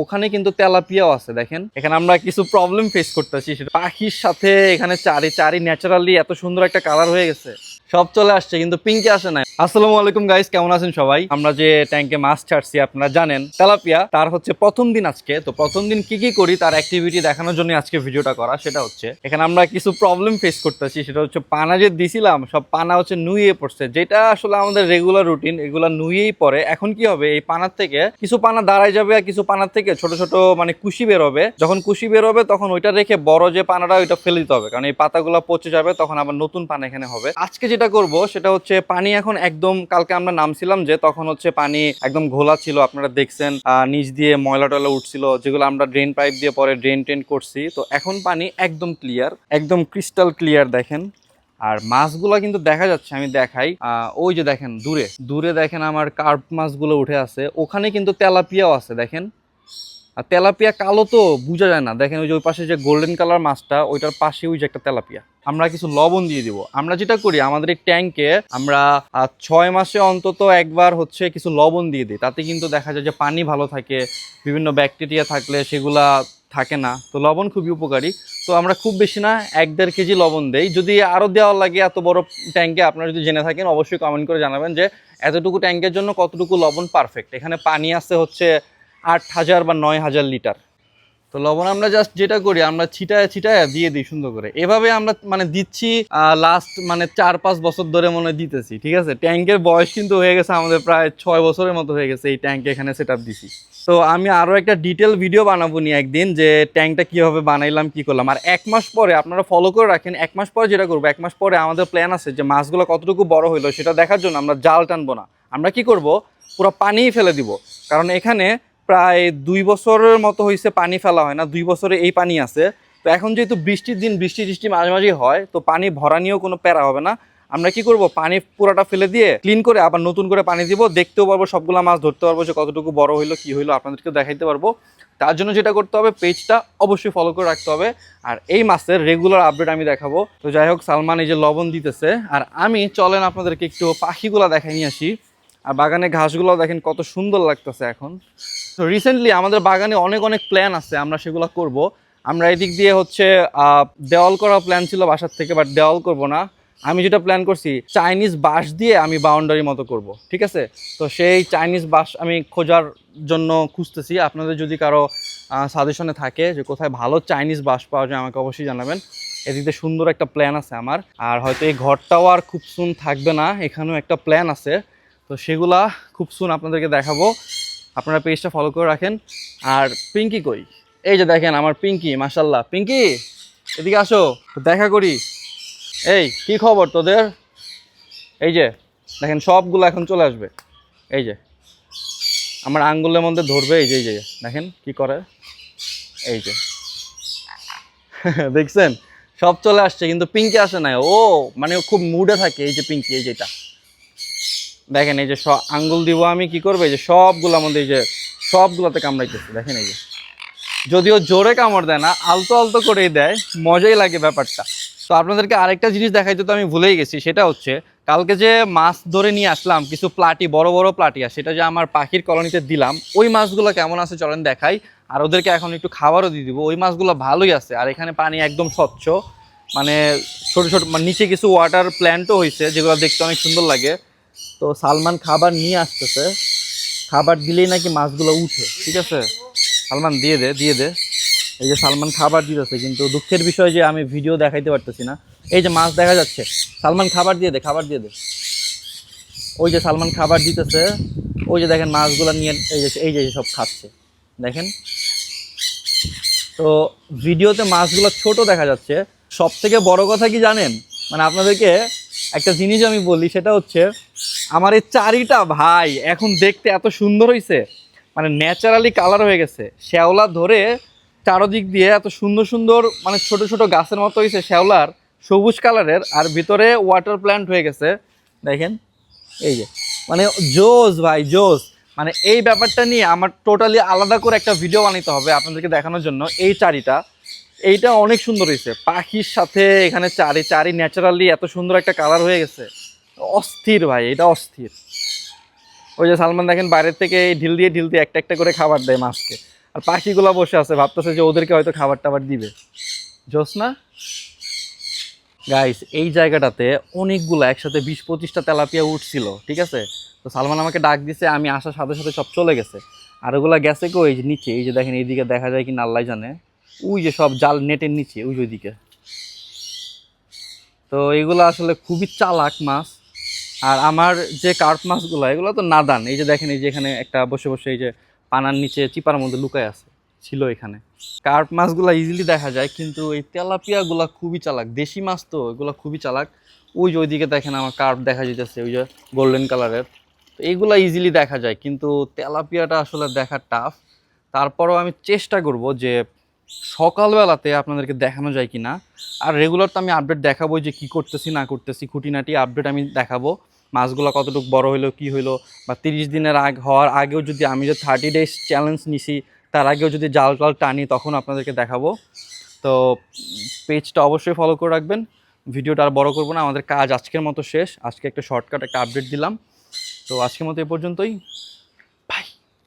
ওখানে কিন্তু তেলাপিয়াও আছে, দেখেন। এখানে আমরা কিছু প্রবলেম ফেস করতেছি পাখির সাথে এখানে চারি চারি ন্যাচারালি এত সুন্দর একটা কালার হয়ে গেছে। সব চলে আসছে, কিন্তু পিঙ্কে আসে না আসসালামু আলাইকুম গাইস কেমন আছেন সবাই? আমরা যে ট্যাঙ্কে মাছ ছাড়ছি, আপনারা জানেন, তেলাপিয়া, তার হচ্ছে প্রথম দিন আজকে। তো প্রথম দিন কি কি করি, তার অ্যাক্টিভিটি দেখানোর জন্য আজকে ভিডিওটা করা, সেটা হচ্ছে, এখানে আমরা কিছু প্রবলেম ফেস করতেছি, সেটা হচ্ছে পানা যে দিছিলাম, সব পানা হচ্ছে নুইয়ে পড়ছে। যেটা আসলে আমাদের রেগুলার রুটিন এগুলো নুইয়েই পড়ে। এখন কি হবে, এই পানার থেকে কিছু পানা দাঁড়ায় যাবে আর কিছু পানার থেকে ছোট ছোট মানে কুশি বেরোবে। যখন কুশি বেরোবে, তখন ওইটা রেখে বড় যে পানাটা, ওইটা ফেলে দিতে হবে। কারণ এই পাতাগুলো পচে যাবে, তখন আবার নতুন পানা এখানে হবে। আজকে যেটা করব, সেটা হচ্ছে পানি এখন একদম কালকে আমরা নামছিলাম যে তখন হচ্ছে পানি একদম ঘোলা ছিল, আপনারা দেখছেন নিচ দিয়ে ময়লা টয়লা উঠছিল, যেগুলো আমরা ড্রেন পাইপ দিয়ে পরে ড্রেন টেন করছি। তো এখন পানি একদম ক্লিয়ার একদম ক্রিস্টাল ক্লিয়ার দেখেন। আর মাছগুলো কিন্তু দেখা যাচ্ছে, আমি দেখাই। ওই যে দেখেন, দূরে। দূরে দেখেন আমার কার্প মাছগুলো উঠে আছে। ওখানে কিন্তু তেলাপিয়াও আছে, দেখেন। আর তেলাপিয়া কালো তো বোঝা যায় না। দেখেন ওই যে ওই পাশে যে গোল্ডেন কালার মাছটা, ওইটার পাশে ওই যে একটা তেলাপিয়া। আমরা কিছু লবণ দিয়ে দিব। আমরা যেটা করি, আমাদের এই ট্যাঙ্কে আমরা ছয় মাসে অন্তত একবার হচ্ছে কিছু লবণ দিয়ে দিই। তাতে কিন্তু দেখা যায় যে পানি ভালো থাকে, বিভিন্ন ব্যাকটেরিয়া থাকলে সেগুলা থাকে না। তো লবণ খুবই উপকারী। তো আমরা খুব বেশি না, এক দেড় কেজি লবণ দেই। যদি আরও দেওয়া লাগে এত বড় ট্যাঙ্কে আপনারা যদি জেনে থাকেন, অবশ্যই কমেন্ট করে জানাবেন যে, এতটুকু ট্যাঙ্কের জন্য কতটুকু লবণ পারফেক্ট এখানে পানি আছে হচ্ছে আট হাজার বা নয় হাজার লিটার। তো লবণ আমরা জাস্ট যেটা করি, আমরা ছিটায় ছিটায় দিয়ে দিই সুন্দর করে। এভাবে আমরা মানে দিচ্ছি লাস্ট মানে চার পাঁচ বছর ধরে মনে দিতেছি, ঠিক আছে? ট্যাঙ্কের বয়স কিন্তু হয়ে গেছে আমাদের প্রায় ছয় বছরের মতো হয়ে গেছে এই ট্যাঙ্ক এখানে সেট দিছি। তো আমি আরও একটা ডিটেল ভিডিও বানাবো নি একদিন যে ট্যাঙ্কটা কীভাবে বানাইলাম, কি করলাম। আর এক মাস পরে আপনারা ফলো করে রাখেন, এক মাস পরে যেটা করব, এক মাস পরে আমাদের প্ল্যান আছে যে মাছগুলো কতটুকু বড় হইল, সেটা দেখার জন্য আমরা জাল টানবো না। আমরা কি করব, পুরো পানিই ফেলে দিব। কারণ এখানে প্রায় দুই বছরের মতো হয়েছে পানি ফেলা হয় না, দুই বছরে এই পানি আছে। তো এখন যেহেতু বৃষ্টির দিন, বৃষ্টি টিষ্টি মাঝে মাঝে হয়, তো পানি ভরা নিয়েও কোনো প্যারা হবে না। আমরা কি করব? পানি পুরোটা ফেলে দিয়ে ক্লিন করে আবার নতুন করে পানি দিব। দেখতেও পারব সবগুলো মাছ ধরতে পারব যে কতটুকু বড় হইল, কি হইল, আপনাদেরকেও দেখাইতে পারব। তার জন্য যেটা করতে হবে পেজটা অবশ্যই ফলো করে রাখতে হবে। আর এই মাসের রেগুলার আপডেট আমি দেখাবো। তো যাই হোক, সালমান এই যে লবণ দিতেছে, আর আমি চলেন আপনাদেরকে একটু পাখিগুলো দেখাই নিয়ে আসি। আর বাগানে ঘাসগুলো দেখেন কত সুন্দর লাগতেছে এখন। তো রিসেন্টলি আমাদের বাগানে অনেক অনেক প্ল্যান আছে, আমরা সেগুলো করব। আমরা এদিক দিয়ে হচ্ছে দেওয়াল করা প্ল্যান ছিল বাসার থেকে বাট দেওয়াল করব না। আমি যেটা প্ল্যান করছি চাইনিজ বাঁশ দিয়ে আমি বাউন্ডারি মতো করব, ঠিক আছে? তো সেই চাইনিজ বাঁশ আমি খোঁজার জন্য খুঁজতেছি। আপনাদের যদি কারও সাজেশনে থাকে যে কোথায় ভালো চাইনিজ বাঁশ পাওয়া যায়, আমাকে অবশ্যই জানাবেন। এদিক সুন্দর একটা প্ল্যান আছে আমার। আর হয়তো এই ঘরটাও আর খুব সুন থাকবে না, এখানেও একটা প্ল্যান আছে। তো সেগুলা খুব সুন আপনাদেরকে দেখাবো। আপনারা পেজটা ফলো করে রাখেন। আর পিঙ্কি কই? এই যে দেখেন আমার পিঙ্কি মাসাল্লাহ পিঙ্কি, এদিকে আসো দেখা করি। এই, কি খবর তোদের? এই যে, দেখেন সবগুলো এখন চলে আসবে। এই যে, আমার আঙ্গুলের মধ্যে ধরবে, এই যে এই যে, দেখেন কি করে? এই যে, দেখছেন? সব চলে আসছে, কিন্তু পিঙ্কি আসে না ও মানে খুব মুডে থাকে, এই যে পিঙ্কি, এই যেটা দেখেন এই যে আঙ্গুল দিব আমি, কি করব? এই যে সবগুলো আমাদের এই যে সবগুলোতে কামড়াইতেছে, দেখেন এই যে। যদিও জোরে কামড় দেয় না, আলতো আলতো করেই দেয়, মজাই লাগে ব্যাপারটা। তো আপনাদেরকে আরেকটা জিনিস দেখাইতে তো আমি ভুলেই গেছি, সেটা হচ্ছে, কালকে যে মাছ ধরে নিয়ে আসলাম, কিছু প্লাটি, বড় বড় প্লাটিয়া সেটা যে আমার পাখির কলোনিতে দিলাম, ওই মাছগুলো কেমন আছে চলেন দেখাই, আর ওদেরকে এখন একটু খাবারও দিয়ে দিব। ওই মাছগুলো ভালোই আছে, আর এখানে পানি একদম স্বচ্ছ মানে ছোট ছোট মানে নিচে কিছু ওয়াটার প্ল্যান্টও হয়েছে যেগুলো দেখতে অনেক সুন্দর লাগে। তো সালমান খাবার নিয়ে আসতেছে। খাবার দিলেই নাকি মাছগুলো উঠে, ঠিক আছে? সালমান, দিয়ে দে দিয়ে দে। এই যে সালমান খাবার দিতেছে, কিন্তু দুঃখের বিষয় যে আমি ভিডিও দেখাইতে পারতেছি না। এই যে মাছ দেখা যাচ্ছে, সালমান খাবার দিয়ে দে, খাবার দিয়ে দে। ওই যে সালমান খাবার দিতেছে, ওই যে দেখেন মাছগুলো নিয়ে, এই যে এই যে সব খাচ্ছে, দেখেন। তো ভিডিওতে মাছগুলো ছোট দেখা যাচ্ছে। সব থেকে বড় কথা কি জানেন? মানে আপনাদেরকে একটা জিনিস আমি বলি, সেটা হচ্ছে আমার এই চারিটা ভাই এখন দেখতে এত সুন্দর হয়েছে মানে ন্যাচারালি কালার হয়ে গেছে। শ্যাওলা ধরে চারোদিক দিয়ে এত সুন্দর সুন্দর মানে ছোট ছোট গাছের মতো হয়েছে শ্যাওলার, সবুজ কালারের আর ভিতরে ওয়াটার প্ল্যান্ট হয়ে গেছে। দেখেন, এই যে মানে জোস ভাই জোস মানে এই ব্যাপারটা নিয়ে আমার টোটালি আলাদা করে একটা ভিডিও বানাইতে হবে আপনাদেরকে দেখানোর জন্য, এই চারিটা। এইটা অনেক সুন্দর হয়েছে। পাখির সাথে এখানে চারি চারি ন্যাচারালি এত সুন্দর একটা কালার হয়ে গেছে। অস্থির ভাই, এটা অস্থির। ওই যে সালমান দেখেন, বাইরের থেকে ঢিল দিয়ে ঢিল দিয়ে একটা একটা করে খাবার দেয় মাছকে। আর পাখিগুলা বসে আছে, ভাবতেছে যে ওদেরকে হয়তো খাবার টাবার দিবে। জোস না গাইস এই জায়গাটাতে অনেকগুলো একসাথে বিশ পঁচিশটা তেলাপিয়া উঠছিল, ঠিক আছে? তো সালমান আমাকে ডাক দিছে, আমি আসার সাথে সাথে সব চলে গেছে। আর ওগুলা গেছে কো এই যে নিচে, এই যে দেখেন, এইদিকে দেখা যায় কি আল্লাহ জানে। ওই যে সব জাল নেটের নিচে, ওই ওইদিকে। তো এগুলো আসলে খুবই চালাক মাছ। আর আমার যে কার্প মাছগুলো, এগুলো তো নাদান। এই যে দেখেন, এই যে এখানে একটা বসে বসে এই যে পানার নিচে চিপার মধ্যে লুকায় আছে, ছিল এখানে। কার্প মাছগুলো ইজিলি দেখা যায়, কিন্তু এই তেলাপিয়াগুলো খুবই চালাক। দেশি মাছ তো, এগুলো খুবই চালাক। ওই যে ওইদিকে দেখেন, আমার কার্প দেখা যেতেছে ওই যে গোল্ডেন কালারের। তো এইগুলা ইজিলি দেখা যায়, কিন্তু তেলাপিয়াটা আসলে দেখা টাফ তারপরেও আমি চেষ্টা করব যে সকালবেলাতে আপনাদেরকে দেখানো যায় কি না আর রেগুলার তো আমি আপডেট দেখাবো যে কি করতেছি, না করতেছি, খুঁটিনাটি আপডেট আমি দেখাবো। মাছগুলো কতটুকু বড় হইল, কি হইল, বা তিরিশ দিনের আগ, হওয়ার আগেও যদি আমি যে থার্টি ডেজ চ্যালেঞ্জ নিছি, তার আগেও যদি জাল টাল টানি, তখন আপনাদেরকে দেখাবো। তো পেজটা অবশ্যই ফলো করে রাখবেন। ভিডিওটা আর বড় করব না, আমাদের কাজ আজকের মতো শেষ। আজকে একটা শর্টকাট একটা আপডেট দিলাম। তো আজকের মতো এ পর্যন্তই।